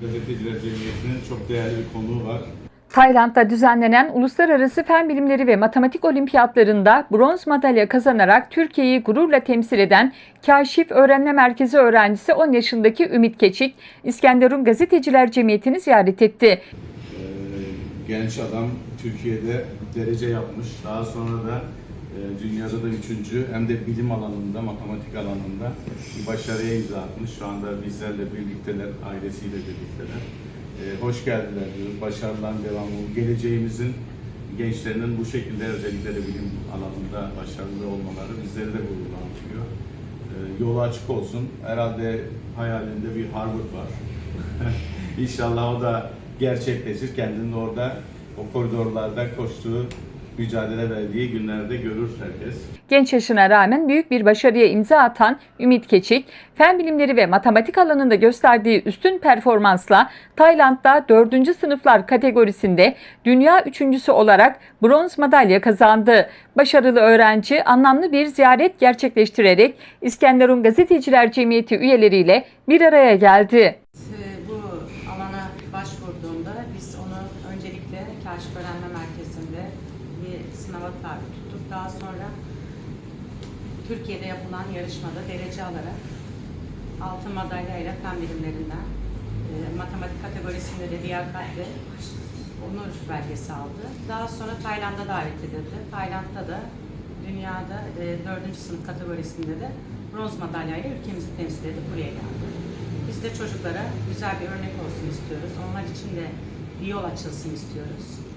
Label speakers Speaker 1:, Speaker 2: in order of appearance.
Speaker 1: Gazeteciler Cemiyeti'nin çok değerli bir konuğu var.
Speaker 2: Tayland'da düzenlenen Uluslararası Fen Bilimleri ve Matematik Olimpiyatlarında bronz madalya kazanarak Türkiye'yi gururla temsil eden Kaşif Öğrenme Merkezi öğrencisi 10 yaşındaki Ümit Keçik, İskenderun Gazeteciler Cemiyeti'ni ziyaret etti.
Speaker 1: Ee, genç adam Türkiye'de derece yapmış. Daha sonra da dünyada da üçüncü hem de bilim alanında, matematik alanında bir başarıya imza atmış. Şu anda bizlerle birlikteler, ailesiyle birlikteler. Ee, hoş geldiler diyoruz. Başarıların devamı. Geleceğimizin gençlerinin bu şekilde özellikle de bilim alanında başarılı olmaları bizleri de gururlandırıyor. Ee, yolu açık olsun. Herhalde hayalinde bir Harvard var. İnşallah o da gerçekleşir. Kendini orada o koridorlarda koştuğu, mücadele verdiği günlerde görür herkes.
Speaker 2: Genç yaşına rağmen büyük bir başarıya imza atan Ümit Keçik, fen bilimleri ve matematik alanında gösterdiği üstün performansla Tayland'da 4. sınıflar kategorisinde dünya üçüncüsü olarak bronz madalya kazandı. Başarılı öğrenci anlamlı bir ziyaret gerçekleştirerek İskenderun Gazeteciler Cemiyeti üyeleriyle bir araya geldi.
Speaker 3: Ee, Bu alana başvurduğunda biz onu öncelikle Kaşif Öğrenme Merkezi'nde sınava tabi tuttuk. Daha sonra Türkiye'de yapılan yarışmada derece alarak altın madalyayla fen bilimlerinden e, matematik kategorisinde de liyakatli onur belgesi aldı. Daha sonra Tayland'a davet edildi. Tayland'da da dünyada e, 4. sınıf kategorisinde de bronz madalyayla ülkemizi temsil edip buraya geldi. Biz de çocuklara güzel bir örnek olsun istiyoruz. Onlar için de bir yol açılsın istiyoruz.